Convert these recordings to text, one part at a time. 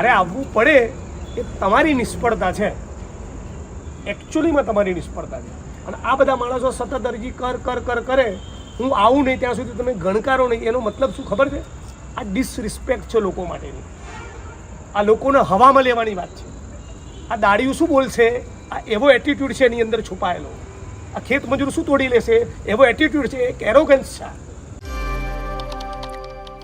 મારે આવવું પડે એ તમારી નિષ્ફળતા છે. એકચ્યુઅલીમાં તમારી નિષ્ફળતા છે. અને આ બધા માણસો સતત અરજી કર કર કર, કરે. હું આવું નહીં ત્યાં સુધી તમે ગણકારો નહીં. એનો મતલબ શું ખબર છે? આ ડિસરિસ્પેક્ટ છે લોકો માટેની. આ લોકોને હવામાં લેવાની વાત છે. આ દાડીયું શું બોલશે? આ એવો એટીટ્યૂડ છે એની અંદર છુપાયેલો. આ ખેત મજૂર શું તોડી લેશે? એવો એટીટ્યૂડ છે. એક એરોગન્સ છે.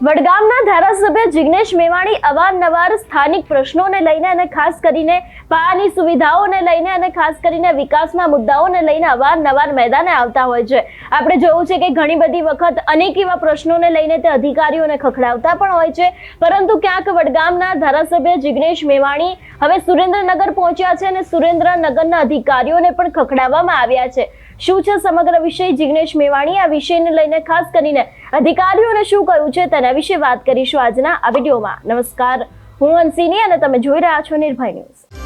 વડગામના ધારાસભ્ય જિગ્નેશ મેવાણી અવારનવાર સ્થાનિક પ્રશ્નોને લઈને અને ખાસ કરીને પાયાની સુવિધાઓને લઈને અને ખાસ કરીને વિકાસના મુદ્દાઓને લઈને અવારનવાર મેદાને આવતા હોય છે. આપણે જોયું છે કે ઘણી બધી વખત અનેક એવા પ્રશ્નોને લઈને તે અધિકારીઓને ખખડાવતા પણ હોય છે. પરંતુ ક્યાંક વડગામના ધારાસભ્ય જિગ્નેશ મેવાણી હવે સુરેન્દ્રનગર પહોંચ્યા છે અને સુરેન્દ્રનગરના અધિકારીઓને પણ ખખડાવવામાં આવ્યા છે. શું છે સમગ્ર વિષય? જિગ્નેશ મેવાણી આ વિષયને લઈને ખાસ કરીને અધિકારીઓને શું કહ્યું છે તેના વિશે વાત કરીશું આજના આ વિડીયોમાં. નમસ્કાર, હું અંશિની અને તમે જોઈ રહ્યા છો નિર્ભય ન્યૂઝ.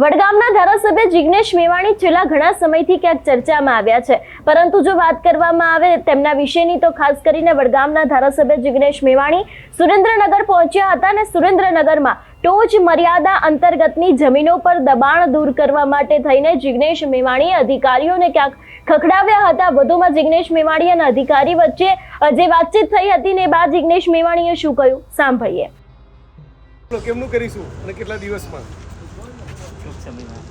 વડગામના ધારાસભ્ય જિગ્નેશ મેવાણી છેલ્લા ઘણા સમયથી ક્યાંક ચર્ચામાં આવ્યા છે. પરંતુ જો વાત કરવામાં આવે તેમના વિશેની તો ખાસ કરીને વડગામના ધારાસભ્ય જિગ્નેશ મેવાણી સુરેન્દ્રનગર પહોંચ્યા હતા અને સુરેન્દ્રનગરમાં ટોચ મર્યાદા અંતર્ગતની જમીનો પર દબાણ દૂર કરવા માટે થઈને જિગ્નેશ મેવાણીએ અધિકારીઓને ક્યાંક ખખડાવ્યા હતા. વધુમાં જિગ્નેશ મેવાણી અને અધિકારી વચ્ચે જે વાતચીત થઈ હતી ને બાદ જિગ્નેશ મેવાણીએ શું કહ્યું? સાંભળીએ. કેમનું કરીશું અને કેટલા દિવસમાં? સમયમાં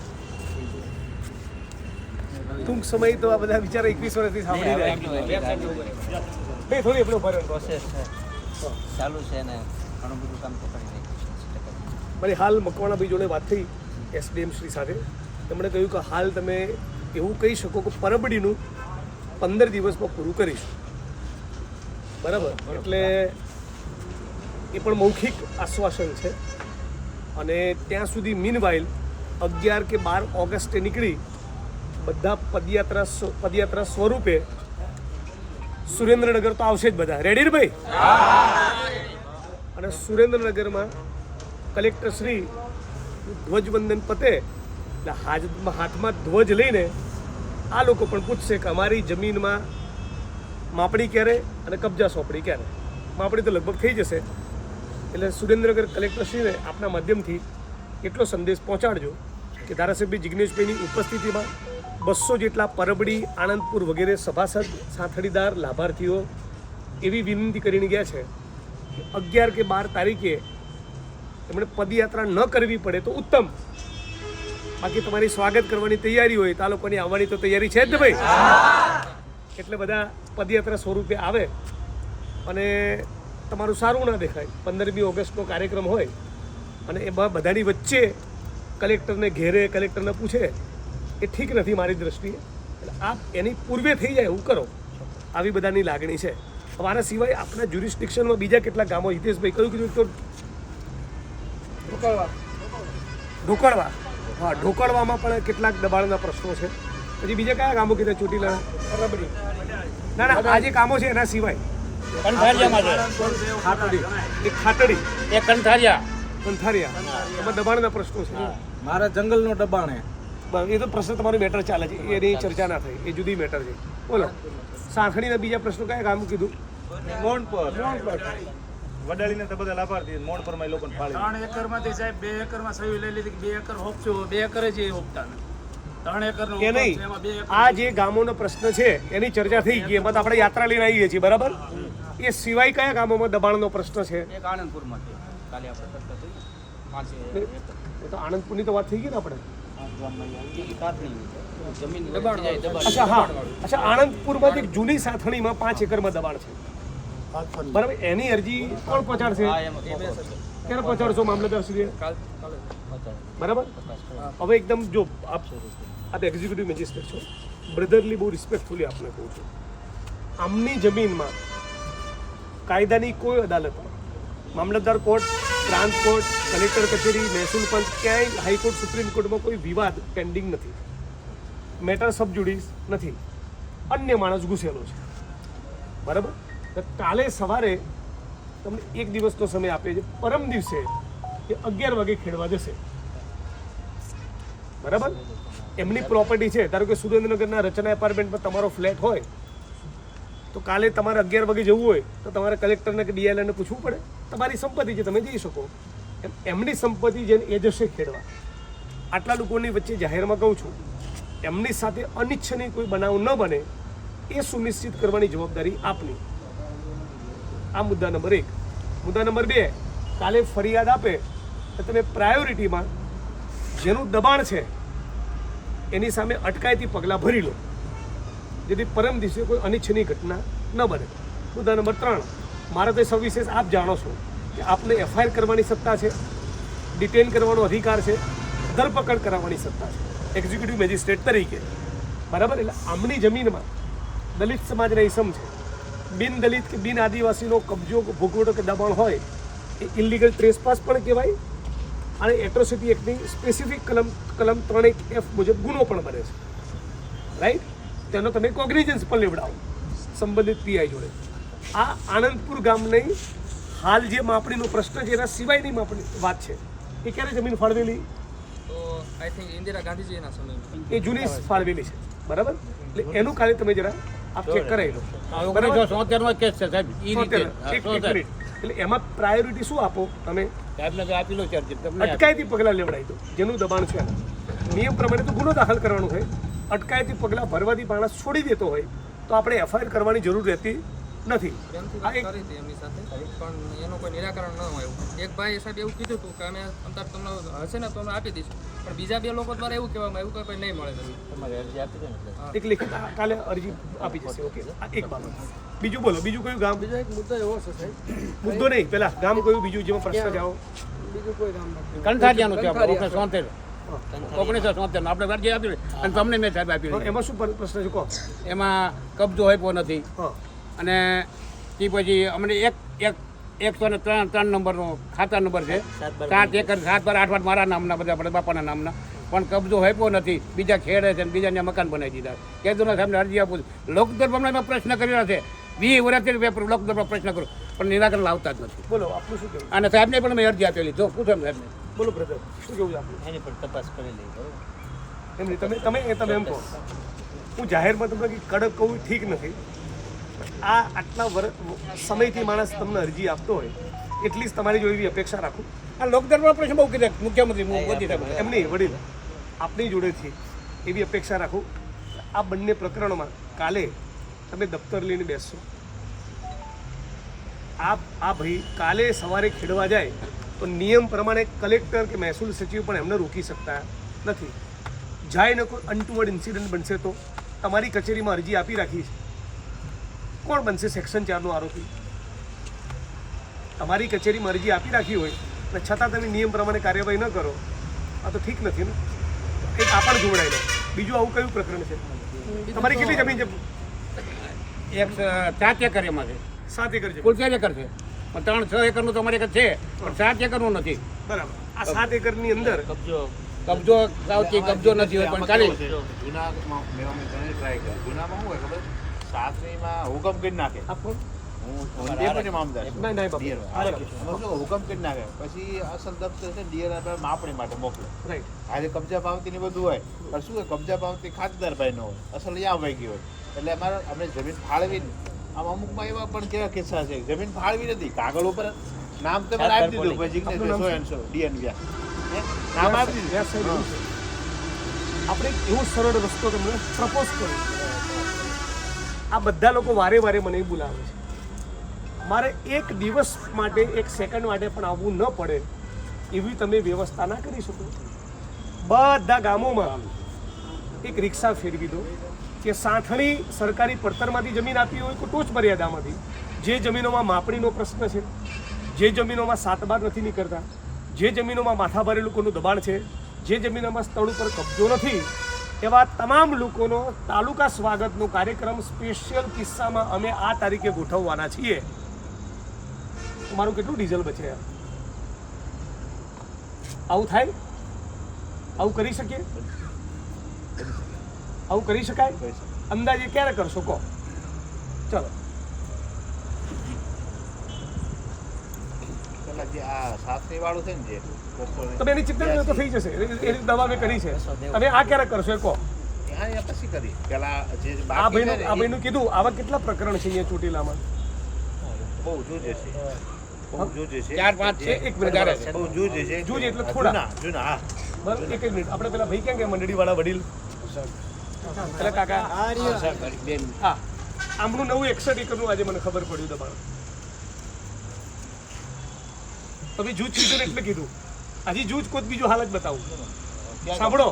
ટૂંક સમય તો આ બધા વિચારો એકવીસ વર્ષથી સાંભળી રહ્યા બે થોડી આપણો ભરે પ્રોસેસ છે. ચાલુ છે ને ઘણું બધું કામ તો કરી છે. મારી હાલ મકવાણાભાઈ જોડે વાત થઈ એસડીએમ શ્રી સાથે. તેમણે કહ્યું કે હાલ તમે એવું કહી શકો કે પરબડીનું પંદર દિવસમાં પૂરું કરીશું. બરાબર? એટલે એ પણ મૌખિક આશ્વાસન છે. અને ત્યાં સુધી મીનવાઇલ અગિયાર કે બાર ઓગસ્ટે નીકળી બધા પદયાત્રા પદયાત્રા સ્વરૂપે સુરેન્દ્રનગર તો આવશે જ બધા. રેડી ભાઈ? અને સુરેન્દ્રનગરમાં કલેક્ટર શ્રી ધ્વજવંદન પતે, એટલે હાજમાં હાથમાં ધ્વજ લઈને આ લોકો પણ પૂછશે કે અમારી જમીનમાં માપણી ક્યારે અને કબજા સોંપણી ક્યારે? માપણી તો લગભગ થઈ જશે. એટલે સુરેન્દ્રનગર કલેક્ટરશ્રીને આપના માધ્યમથી એટલો સંદેશ પહોંચાડજો. કે ધારાસભ્ય જિગ્નેશભાઈની ઉપસ્થિતિમાં બસો જેટલા પરબડી, આણંદપુર વગેરે સભાસદ, સાથડીદાર, લાભાર્થીઓ એવી વિનંતી કરીને ગયા છે કે અગિયાર કે બાર તારીખે એમણે પદયાત્રા ન કરવી પડે તો ઉત્તમ. બાકી તમારી સ્વાગત કરવાની તૈયારી હોય તો આ લોકોની આવવાની તો તૈયારી છે જ ને ભાઈ? એટલે બધા પદયાત્રા સ્વરૂપે આવે અને તમારું સારું ના દેખાય. પંદરમી ઓગસ્ટનો કાર્યક્રમ હોય અને એમાં બધાની વચ્ચે કલેક્ટરને ઘેરે કલેક્ટરને પૂછે એ ઠીક નથી મારી દ્રષ્ટિએ. એટલે આપ એની પૂર્વે થઈ જાય એવું કરો. આવી બધાની લાગણી છે. હવે આના સિવાય આપણા જ્યુરિસ્ડિક્શનમાં બીજા કેટલા ગામો હિતેશભાઈ કયું કીધું તો ઢોકળવા. ઢોકળવા. હા ઢોકળવામાં પણ કેટલાક દબાણના પ્રશ્નો છે. પછી બીજા કયા કામો કીધા ચોટીલા? ના ના આ જે કામો છે એના સિવાય. કંઠારિયામાં છે. એ ખાટડી. એ કંઠારિયા. કંથારિયા એમાં દબાણના પ્રશ્નો છે. મારા જંગલનો દબાણ એ તો પ્રશ્ન તમારું મેટર ચાલે છે. એની ચર્ચા ના થાય. એ જુદી મેટર છે. બોલો. સાંખણીના બીજા પ્રશ્નો કયા કામ કીધું? મોણ પર. વડાલીને તો બધા લાભાર્થી મોણ પરમાં લોકોને ફાળી. ત્રણ એકરમાંથી સાહેબ બે એકરમાં સહી લઈ લીધી બે એકર હોપશું બે એકર જ એ હોપતા ત્રણ એકરનો એ નહીં? એકર. આ જે ગામોનો પ્રશ્ન છે એની ચર્ચા થઈ ગઈ. એમાં તો આપણે યાત્રા લઈને આવીએ છીએ બરાબર? એ સિવાય કયા ગામોમાં દબાણનો પ્રશ્ન છે? એક કાલે આપણે એ તો આણંદપુરની તો વાત થઈ ગઈ ને આપણે. અચ્છા હા. અચ્છા આણંદપુરમાં એક જૂની સાથણીમાં પાંચ એકરમાં દબાણ છે. બરાબર એની અરજી કોણ પહોંચાડશે. ક્યારે પહોંચાડશો મામલતદાર સુધી? બરાબર? હવે એકદમ જો આપ આપ એક્ઝિક્યુટિવ મેજિસ્ટ્રેટ છો બ્રધરલી બહુ રિસ્પેક્ટફુલી આપને કહું છું. આમની જમીનમાં કાયદાની કોઈ અદાલતમાં મામલતદાર કોર્ટ કોર્ટ, કલેક્ટર કચેરી, મહેસૂલ પંચ, ક્યાંય હાઈકોર્ટ, સુપ્રીમ કોર્ટમાં કોઈ વિવાદ પેન્ડિંગ નથી. મેટર સબ જુડિસ નથી. અન્ય માણસ ઘૂસેલો છે. બરાબર? તો કાલે સવારે તમને એક દિવસનો સમય આપે છે પરમ દિવસે એ અગિયાર વાગે ખેડવા જશે. બરાબર? એમની પ્રોપર્ટી છે. ધારો કે સુરેન્દ્રનગરના રચના એપાર્ટમેન્ટમાં તમારો ફ્લેટ હોય, તો કાલે તમારે અગિયાર વાગે જવું હોય, તો તમારે કલેક્ટરને કે ડીએલએને પૂછવું પડે. તમારી સંપત્તિ છે, તમે જઈ શકો. એમ, એમની સંપત્તિ જેને એ જશે ખેડવા. આટલા લોકોની વચ્ચે જાહેરમાં કહું છું, એમની સાથે અનિચ્છનીય કોઈ બનાવ ન બને, એ સુનિશ્ચિત કરવાની જવાબદારી આપની. આ મુદ્દા નંબર એક. મુદ્દા નંબર બે, કાલે ફરિયાદ આપે તો તમે પ્રાયોરિટીમાં જેનું દબાણ છે, એની સામે અટકાયતી પગલાં ભરી લો. જેથી પરમ દિવસે કોઈ અનિચ્છનીય ઘટના ન બને. મુદ્દા નંબર ત્રણ. મારા તો સવિશેષ આપ જાણો છો કે આપને એફઆઈઆર કરવાની સત્તા છે ડિટેન કરવાનો અધિકાર છે, ધરપકડ કરાવવાની સત્તા છે, એક્ઝિક્યુટિવ મેજિસ્ટ્રેટ તરીકે. બરાબર? એટલે આમની જમીનમાં દલિત સમાજના ઇસમ છે. બિન દલિત કે બિન આદિવાસીનો કબજો ભૂગોળો કે દબાણ હોય, એ ઇલિગલ ટ્રેસપાસ પણ કહેવાય અને એટ્રોસિટી એક્ટની સ્પેસિફિક કલમ કલમ ત્રણ એક એફ મુજબ ગુનો પણ બને છે. રાઈટ તેનો તમે કોગ્નિઝન્સ પણ લેવડાવો. સંબંધિત પીઆઈ જોડે. આ આનંદપુર ગામની હાલ જે માપણીનો પ્રશ્ન છે એના સિવાયની માપણી વાત છે. એ ક્યારે જમીન ફાળવેલી? આઈ થિંક ઇન્દિરા ગાંધીજીના સમયમાં. એ જૂની ફાળવેલી છે. બરાબર? એટલે એનું કાર્ય તમે જરા આપ ચેક કરાવી લો. કેસ છે સાહેબ રીતે. મિનિટ. એટલે એમાં પ્રાયોરિટી શું આપો તમે? સાહેબને તો આપી લો ચાર્જ તમને અટકાયતી પગલાં લેવડાવી દો જેનું દબાણ છે નિયમ પ્રમાણે તો ગુનો દાખલ કરવાનો હોય. અટકાયતી પગલાં ભરવાથી માણસ છોડી દેતો હોય તો આપણે એફઆઈઆર કરવાની જરૂર રહેતી નથી. પણ એનું કોઈ નિરાકરણ ન આવ્યું એક ભાઈ સાહેબ એવું કીધું હતું કે અમે અંતર તમને હશે ને તો અમે આપી દઈશું. પણ બીજા બે લોકો દ્વારા એવું કહેવામાં આવ્યું કે કોઈ નહીં મળે તમારે અરજી આપી દે એક લેખિત કાલે અરજી આપી જશે. ઓકે. એક બાબત. બીજું બોલો બીજું કયું ગામ? બીજો એક મુદ્દો એવો છે સાહેબ. મુદ્દો નહીં પેલા ગામ કયું બીજું જેમાં પ્રશ્ન જાઓ. બીજું કોઈ કામ નથી. કંઠારિયાનું છે આપણે કંઠારિયા. ઓગણીસો સોતેર ઓગણીસો આપણે અરજી આપી અને તમને મેં સાહેબ આપી એમાં શું પર- પ્રશ્ન છે? કહો. એમાં કબજો આપ્યો નથી. હા. અને તે પછી અમને એક એક એકસો ને ત્રણ ત્રણ નંબરનો ખાતા નંબર છે. સાત બાર સાત એકર સાત બાર આઠ બાર મારા નામના બધા આપણે બાપાના નામના. પણ કબજો હેપો નથી. બીજા ખેડે છે અને બીજાને મકાન બનાવી દીધા. કેદુના સાહેબને અરજી આપું છું. લોકદરબારમાં એમાં પ્રશ્ન કર્યો છે. વીસ વર્ષથી પેપર લોકદરબાર પ્રશ્ન કરું. પણ નિરાકરણ લાવતા જ નથી. બોલો આપણું શું કહેવું? અને સાહેબને પણ મેં અરજી આપેલી. જો પૂછો સાહેબને. બોલો બ્રધર શું કેવું છે એની પણ તપાસ કરી બરોબર? એમ નહીં તમે તમે એ તમે એમ કહો. હું જાહેરમાં તમને કડક કહું ઠીક નથી. આ આટલા વર સમયથી માણસ તમને અરજી આપતો હોય એટલી જ તમારી એવી અપેક્ષા રાખું. આ લોકડાઉનમાં પ્રશ્ન બહુ કીધા મુખ્યમંત્રી સાહેબ એમ નહીં વડીલ આપની જોડેથી એવી અપેક્ષા રાખું. આ બંને પ્રકરણોમાં કાલે તમે દફતર લઈને બેસશો. આ આ ભાઈ કાલે સવારે ખેડવા જાય તો નિયમ પ્રમાણે કલેક્ટર કે મહેસૂલ સચિવ પણ એમને રોકી શકતા નથી. જાય ન કોઈ અનટુવર્ડ ઇન્સિડન્ટ બનશે તો તમારી કચેરીમાં અરજી આપી રાખી છે. કોણ બનશે સેક્શન ચારનો આરોપી તમારી કચેરી અરજી આપી રાખી હોય અને છતાં તમે નિયમ પ્રમાણે કાર્યવાહી ન કરો આ તો ઠીક નથી ને એક આ પણ જોડાય લો. બીજું આવું કયું પ્રકરણ છે? તમારી કેટલી જમીન છે? એક સાત એકર એમાં છે. સાત એકર છે કુલ ચાર એકર છે. પણ ત્રણ છ એકરનું તમારે છે. પણ સાત એકરનું નથી. બરાબર. આ સાત એકરની અંદર કબજો. કબજો કબજો નથી હોય પણ ચાલી જૂનામાં મેં ટ્રાય કર્યો જૂનામાં શું હોય ખબર? સાસરીમાં હુકમ કરી નાખે. આપો હું હું ડેપ્યુટી મામદાર છું. ના ના બાપુ. ડીઆર. બરાબર એમાં શું હુકમ કરી નાખે. પછી અસલ દફતર છે ડીઆર આપણે માપણી માટે મોકલે. આજે કબજા પાવતી ને બધું હોય પણ શું કબજા પાવતી ખાતેદાર ભાઈ નો હોય અસલ યા વહી હોય. એટલે અમારે અમે જમીન ફાળવી આમ અમુકમાં એવા પણ કેવા કિસ્સા છે જમીન ફાળવી નથી કાગળ ઉપર નામ તમારે આપી દીધું ભાઈ જિગ્નેશ સો એન્ડ સો ડીએન વ્યા નામ આપી દીધું. એવું આપણે એવો સરળ રસ્તો તમને પ્રપોઝ કર્યો. આ બધા લોકો વારે વારે મને બોલાવે છે. મારે એક દિવસ માટે, એક સેકન્ડ માટે પણ આવવું ન પડે એવી તમે વ્યવસ્થા ના કરી શકો. બધા ગામોમાં એક રિક્ષા ફેરવી દો કે સાંથણી સરકારી પડતરમાંથી જમીન આપી હોય કે ટોચ મર્યાદામાંથી. જે જમીનોમાં માપણીનો પ્રશ્ન છે, જે જમીનોમાં સાત બાર નથી નીકળતા, જે જમીનોમાં માથાભારે લોકોનું દબાણ છે, જે જમીનોમાં સ્થળ ઉપર કબજો નથી એવા તમામ લોકોનો તાલુકા સ્વાગતનો કાર્યક્રમ સ્પેશિયલ કિસ્સામાં અમે આ તારીખે ગોઠવવાના છીએ. મારું કેટલું ડીઝલ બચે આવું થાય? આવું કરી શકીએ? આવું કરી શકાય. અંદાજે ક્યારે કરશો? કહો. ચલો. પેલા જે આ સાસરી વાળું છે ને જે તમે એની ચિંતા તો થઈ જશે. એની દવા મેં કરી છે. તમે આ ક્યારે કરશો? એ કહો. પછી કરી. પેલા જે આ ભાઈનું આ ભાઈનું કીધું આવા કેટલા પ્રકરણ છે અહીંયા ચોટીલામાં? બહુ જુદે છે. બહુ જૂજ છે. ચાર પાંચ છે. એક વધારે બહુ જૂજ છે. જૂજ એટલે થોડા. જૂના જૂના હા. બરાબર એક એક મિનિટ. આપણે પેલા ભાઈ ક્યાં ગયા? મંડળીવાળા વડીલ? પેલા કાકા? હા. આમનું નવું એકસઠ એકરનું આજે મને ખબર પડ્યું દબાણ. તમે જૂજ કીધું એટલે કીધું. હજી જૂજ કોઈ બીજું હાલ જ બતાવું. સાંભળો.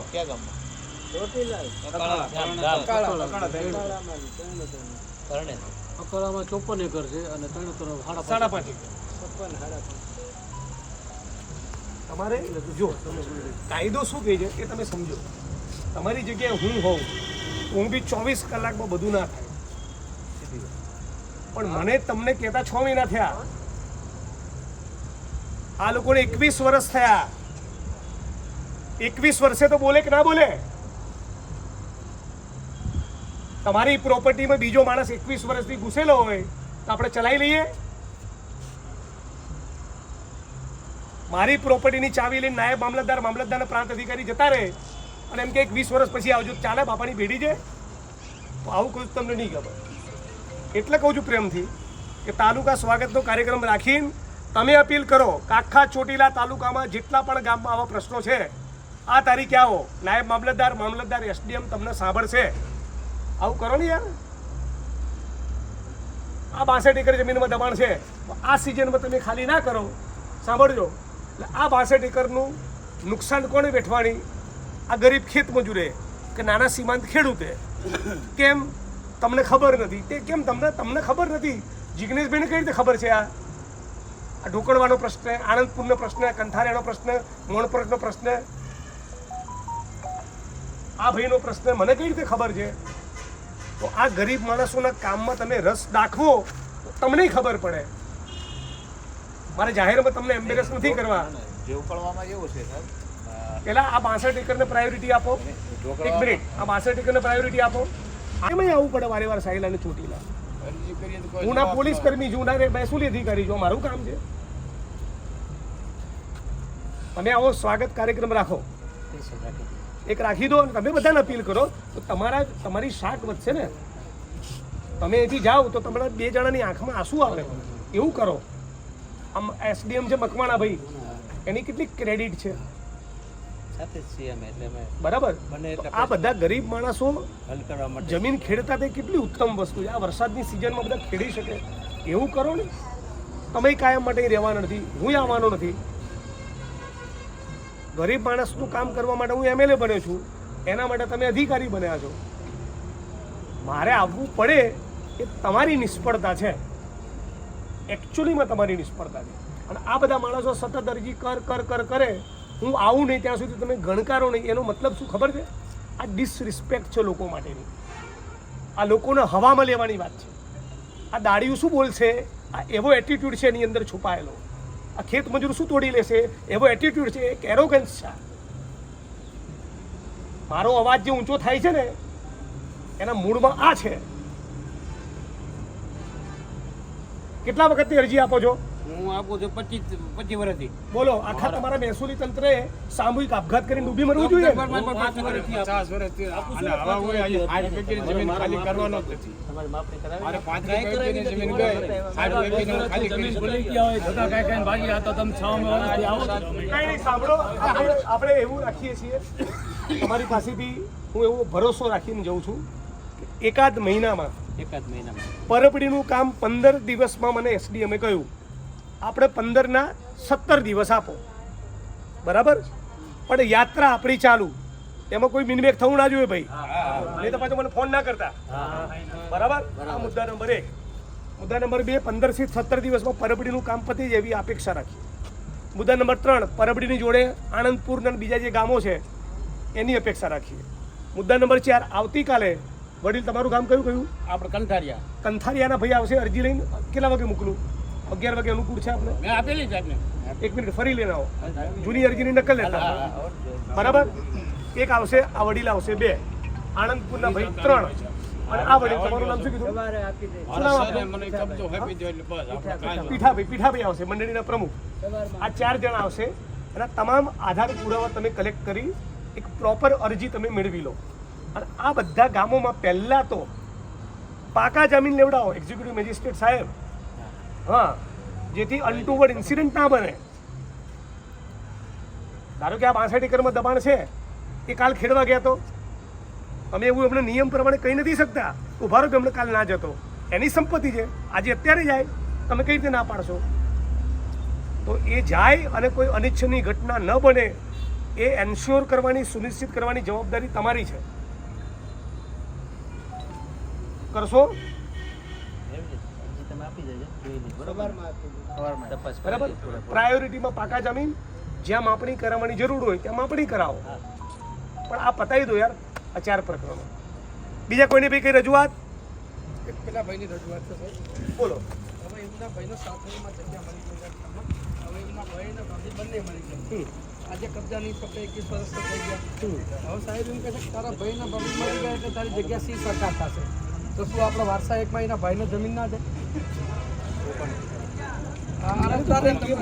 ચોપન એકર છે અને ત્રણ ત્રણ સાડા સાડા પાંચ એકર. છપ્પન સાડા પાંચ તમારે જો કાયદો શું કહે છે એ તમે સમજો. તમારી જગ્યાએ હું હોઉં હું બી ચોવીસ કલાકમાં બધું ના થાય. પણ મને તમને કહેતા છ મહિના થયા. આ લોકોને એકવીસ વર્ષ થયા. એકવીસ વર્ષે તો બોલે કે ના બોલે? તમારી પ્રોપર્ટીમાં બીજો માણસ એકવીસ વર્ષથી ઘૂસેલો હોય, તો આપણે ચલાવી લઈએ? મારી પ્રોપર્ટીની ચાવી લઈને નાયબ મામલતદાર મામલતદારના પ્રાંત અધિકારી જતા રહે અને એમ કે એક વીસ વર્ષ પછી આવજો. ચાલે બાપાની ભેડી છે? તો આવું કહું તમને નહીં ખબર. એટલે કહું છું પ્રેમથી કે તાલુકા સ્વાગતનો કાર્યક્રમ રાખીને તમે અપીલ કરો કે આખા ચોટીલા તાલુકામાં જેટલા પણ ગામમાં આવા પ્રશ્નો છે, આ તારીખે આવો. નાયબ મામલતદાર મામલતદાર એસડીએમ તમને સાંભળશે. આવું કરો ને યાર. આ બાસઠ એકર જમીનમાં દબાણ છે. આ સિઝનમાં તમે ખાલી ના કરો. સાંભળજો. એટલે આ બાસઠ એકરનું નુકસાન કોને વેઠવાની આ ગરીબ ખેત મજૂરે કે નાના સીમાંત ખેડૂતે? કેમ? તમને ખબર નથી. તે કેમ તમને તમને ખબર નથી? જિજ્ઞેશભાઈને કઈ રીતે ખબર છે આ? આ ઢોકળવાનો પ્રશ્ન આનંદપુરનો પ્રશ્ન કંથારેનો પ્રશ્ન મોણપરનો પ્રશ્ન. આ ભાઈનો પ્રશ્ન મને કઈ રીતે ખબર છે? તો આ ગરીબ માણસોના કામમાં તમે રસ દાખવો તો તમને ખબર પડે. મારે જાહેરમાં તમને એમ્બેરસ નથી કરવા. ઢોકળવામાં એવું છે સાહેબ. પેલા આ બાસઠ એકરને પ્રાયોરિટી આપો. એક મિનિટ આ બાસઠ એકરને પ્રાયોરિટી આપો. આમાં આવવું પડે વારે વાર સાહિલ અને ચોટીલા. હું ના પોલીસ કર્મી છું ના મહેસૂલી અધિકારી છું મારું કામ છે. તમે આવો સ્વાગત કાર્યક્રમ રાખો. એક રાખી દો તમે બધાને અપીલ કરો તો તમારા તમારી શાક વધશે ને. તમે અહીંથી જાઓ તો તમારા બે જણાની આંખમાં આંસુ આવે. એવું કરો. આમ એસડીએમ છે મકવાણા ભાઈ. એની કેટલી ક્રેડિટ છે? સાથે જ છીએ અમે એટલે અમે બરાબર? બને એટલે આ બધા ગરીબ માણસો હલ કરવા માટે. જમીન ખેડતા તે કેટલી ઉત્તમ વસ્તુ છે. આ વરસાદની સિઝનમાં બધા ખેડી શકે. એવું કરો ને. તમે કાયમ માટે રહેવાના નથી. હું આવવાનો નથી. ગરીબ માણસનું કામ કરવા માટે હું એમએલએ બન્યો છું. એના માટે તમે અધિકારી બન્યા છો. મારે આવવું પડે એ તમારી નિષ્ફળતા છે. એકચ્યુઅલીમાં તમારી નિષ્ફળતા છે. અને આ બધા માણસો સતત અરજી કર કર કર કરે. હું આવું નહીં ત્યાં સુધી તમે ગણકારો નહીં, એનો મતલબ શું ખબર છે? આ ડિસરિસ્પેક્ટ છે લોકો માટેની. આ લોકોને હવામાં લેવાની વાત છે. આ દાડીયું શું બોલશે? આ એવો એટીટ્યૂડ છે એની અંદર છુપાયેલો. આ ખેત મજૂર શું તોડી લેશે? એવો એટીટ્યૂડ છે, એક એરોગન્સ છે મારો અવાજ જે ઊંચો થાય છે ને, એના મૂળમાં આ છે. કેટલા વખતની અરજી આપો છો? હું આપું છું પચીસ પચીસ વર્ષથી. બોલો આખા તમારા મહેસૂલી તંત્રે સામૂહિક આપઘાત કરીને ડૂબી મરવું જોઈએ. પચાસ વર્ષથી અને જમીન ખાલી કરવાનો જ નથી. તમારી માપણી કરાવી. મારે પાંત્રીસ વ્યક્તિની જમીન ગઈ. સાઠ વ્યક્તિને ખાલી કરી ભૂલી ગયા હોય. ધક્કા ખાઈ ખાઈને ભાગી આ તમે છ વર્ષથી આવો છો. નહીં સાંભળો આપણે આપણે એવું રાખીએ છીએ. તમારી પાસેથી હું એવો ભરોસો રાખીને જઉં છું એકાદ મહિનામાં એકાદ મહિનામાં. પરપડીનું કામ પંદર દિવસમાં મને એસડીએમે કહ્યું. આપણે પંદરના સત્તર દિવસ આપો. બરાબર? પણ યાત્રા આપણી ચાલુ. એમાં કોઈ મિનમેક થવું ના જોઈએ ભાઈ. નહીં તો પાછું મને ફોન ના કરતા. બરાબર? આ મુદ્દા નંબર એક. મુદ્દા નંબર બે પંદરથી સત્તર દિવસમાં પરબડીનું કામ પતી જાય એવી અપેક્ષા રાખી. મુદ્દા નંબર ત્રણ પરબડીની જોડે આણંદપુર અને બીજા જે ગામો છે એની અપેક્ષા રાખીએ. મુદ્દા નંબર ચાર આવતીકાલે વડીલ તમારું ગામ કયું કયું? આપણે કંઠારિયા કંથારિયાના ભાઈ આવશે અરજી લઈને. કેટલા વાગે મોકલું? અગિયાર વાગે અનુકૂળ છે આપણે મેં આપેલી સાહેબને એક મિનિટ ફરી લઈને આવો. જૂની અરજીની નકલ લેતા બરાબર? એક આવશે આ વડીલ આવશે બે. આણંદપુરના ભાઈ ત્રણ. અને આ વડીલ તમારું નામ શું કીધું? સવારે આપી દે. શું નામ મારા સરે આપનું? મને કબજો આપી દો એટલે બસ આપણે કાંઈ પીઠાભાઈ પીઠાભાઈ આવશે મંડળીના પ્રમુખ. આ ચાર જણા આવશે અને તમામ આધાર પુરાવા તમે કલેક્ટ કરી એક પ્રોપર અરજી તમે મેળવી લો. અને આ બધા ગામોમાં પહેલાં તો પાકા જમીન લેવડાવો એક્ઝિક્યુટિવ મેજિસ્ટ્રેટ સાહેબ. હા, જેથી અનટુવર્ડ ઇન્સિડન્ટ ના બને. ધારો કે આ બાસઠ એકરમાં દબાણ છે, એ કાલ ખેડવા ગયા તો? તમે એવું એમને નિયમ પ્રમાણે કહી નથી શકતા. ઊભા રહો કે અમને કાલ ના જતો. એની સંપત્તિ છે. આજે અત્યારે જાય, તમે કઈ રીતે ના પાડશો? તો એ જાય અને કોઈ અનિચ્છનીય ઘટના ન બને, એ એન્શ્યોર કરવાની, સુનિશ્ચિત કરવાની જવાબદારી તમારી છે. કરશો? તમે આપી દેજો. જોઈ લઈશ બરોબર? સવારમાં તપાસ બરાબર? પ્રાયોરિટીમાં પાકા જમીન જ્યાં માપણી કરાવવાની જરૂર હોય ત્યાં માપણી કરાવો. પણ આ પતાવી દો યાર આ ચાર પ્રકરણો. બીજા કોઈને બી કઈ રજૂઆત? પેલા ભાઈની રજૂઆત છે સાહેબ. બોલો. હવે એમના ભાઈનો સાથળીમાં જગ્યા મળી ગઈ હવે એમના ભાઈને ભાભી બંને મળી ગયા. આજે કબજાની ફક્ત એકવીસ વર્ષ થઈ ગયા. હવે સાહેબ એમ કહે છે કે તારા ભાઈના ભાભી મળી ગયા એટલે તારી જગ્યા સી સરકાર થશે? તો શું આપણો વારસા એકમાં એના ભાઈને જમીન ના દે?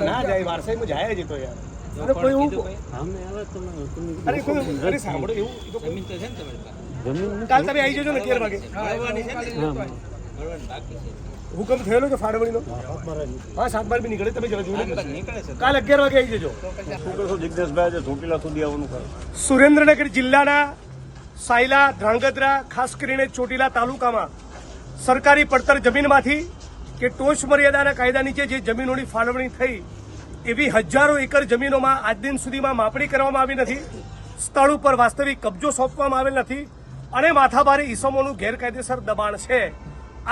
ના જાય વારસાઈમાં જાય જ તો યાર. અને કોઈ એવું અરે કોઈ અરે સાંભળો એવું એ તો કોઈ- જમીન તો છે ને તમારી પાસે. કાલ તમે આવી જજો અગિયાર વાગે. મળવાની છે ને? મળવાની બાકી છે. હુકમ થયેલો છે ફાળવણીનો? હા સાત બાર બી નીકળે તમે કાલ અગિયાર વાગે આવી જજો. સુરેન્દ્રનગર જિલ્લાના સાયલા, ધ્રાંગધ્રા, ખાસ કરીને ચોટીલા તાલુકામાં સરકારી પડતર જમીનમાંથી કે ટોચ મર્યાદાના કાયદા નીચે જે જમીનોની ફાળવણી થઈ, એવી હજારો એકર જમીનોમાં આજ દિન સુધીમાં માપણી કરવામાં આવી નથી. સ્થળ ઉપર વાસ્તવિક કબજો સોંપવામાં આવેલ નથી અને માથાભારે ઈસમોનું ગેરકાયદેસર દબાણ છે.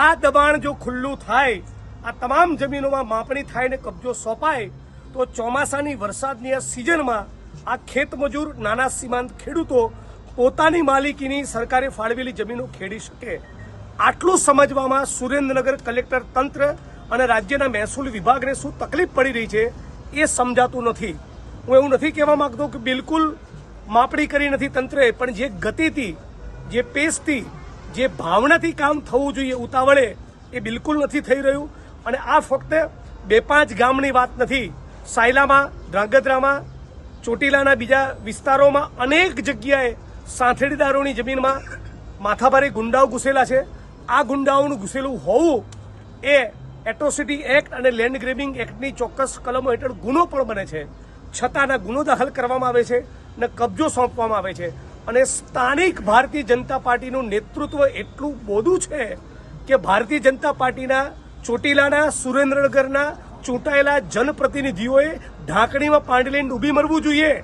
આ દબાણ જો ખુલ્લું થાય, આ તમામ જમીનોમાં માપણી થાય ને કબજો સોંપાય, તો ચોમાસાની વરસાદની આ સિઝનમાં આ ખેતમજૂર નાના સીમાંત ખેડૂતો પોતાની માલિકીની સરકારે ફાળવેલી જમીનો ખેડી શકે. આટલું સમજવામાં સુરેન્દ્રનગર કલેક્ટર તંત્ર અને રાજ્યના મહેસૂલ વિભાગને શું તકલીફ પડી રહી છે એ સમજાતું નથી. હું એવું નથી કહેવા માંગતો કે બિલકુલ માપણી કરી નથી તંત્રએ, પણ જે ગતિથી, જે પેસથી, જે ભાવનાથી કામ થવું જોઈએ ઉતાવળે એ બિલકુલ નથી થઈ રહ્યું. અને આ ફક્ત બે પાંચ ગામની વાત નથી. સાયલામાં, ધ્રાંગધ્રામાં, ચોટીલાના બીજા વિસ્તારોમાં અનેક જગ્યાએ સાંથેડીદારોની જમીનમાં માથાભારે ગુંડાઓ ઘૂસેલા છે. આ ગુંડાઓનું ઘૂસેલું હોવું એ એટ્રોસિટી એક્ટ અને લેન્ડ ગ્રેબિંગ એક્ટની ચોક્કસ કલમો હેઠળ ગુનો પણ બને છે. છતાંના ગુનો દાખલ કરવામાં આવે છે ને કબજો સોંપવામાં આવે છે. અને સ્થાનિક ભારતીય જનતા પાર્ટીનું નેતૃત્વ એટલું બોધું છે કે ભારતીય જનતા પાર્ટીના ચોટીલાના, સુરેન્દ્રનગરના ચૂંટાયેલા જનપ્રતિનિધિઓએ ઢાંકણીમાં પાંડલીને ડૂબી મરવું જોઈએ.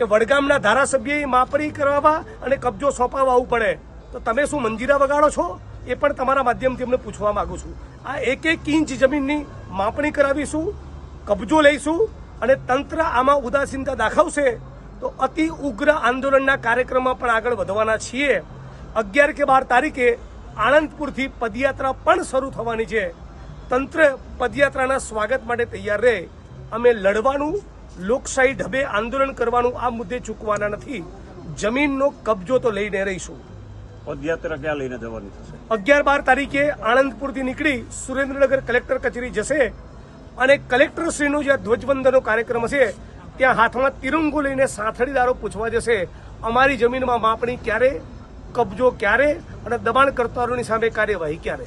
કે વડગામના ધારાસભ્યએ માપણી કરાવવા અને કબજો સોંપાવવા આવવું પડે. તો તમે શું મંજીરા વગાડો છો? એ પણ તમારા માધ્યમથી અમને પૂછવા માગું છું. આ એક એક ઇંચ જમીનની માપણી કરાવીશું, કબજો લઈશું અને તંત્ર આમાં ઉદાસીનતા દાખવશે તો અતિ ઉગ્ર આંદોલનના કાર્યક્રમમાં પણ આગળ વધવાના છીએ. અગિયાર કે બાર તારીખે આણંદપુરથી પદયાત્રા પણ શરૂ થવાની છે. તંત્ર પદયાત્રાના સ્વાગત માટે તૈયાર રહે. અમે લડવાનું લોકશાહી ઢબે આંદોલન કરવાનું આ મુદ્દે ચૂકવાના નથી. જમીનનો કબજો તો લઈને રહીશું. પદયાત્રા ક્યાં લઈને જવાની થશે? અગિયાર બાર તારીખે આણંદપુરથી નીકળી સુરેન્દ્રનગર કલેક્ટર કચેરી જશે અને કલેક્ટરશ્રીનો જે ધ્વજવંદનનો કાર્યક્રમ હશે ત્યાં હાથમાં તિરંગો લઈને સાથળીદારો પૂછવા જશે અમારી જમીનમાં માપણી ક્યારે? કબજો ક્યારે? અને દબાણકર્તાઓની સામે કાર્યવાહી ક્યારે?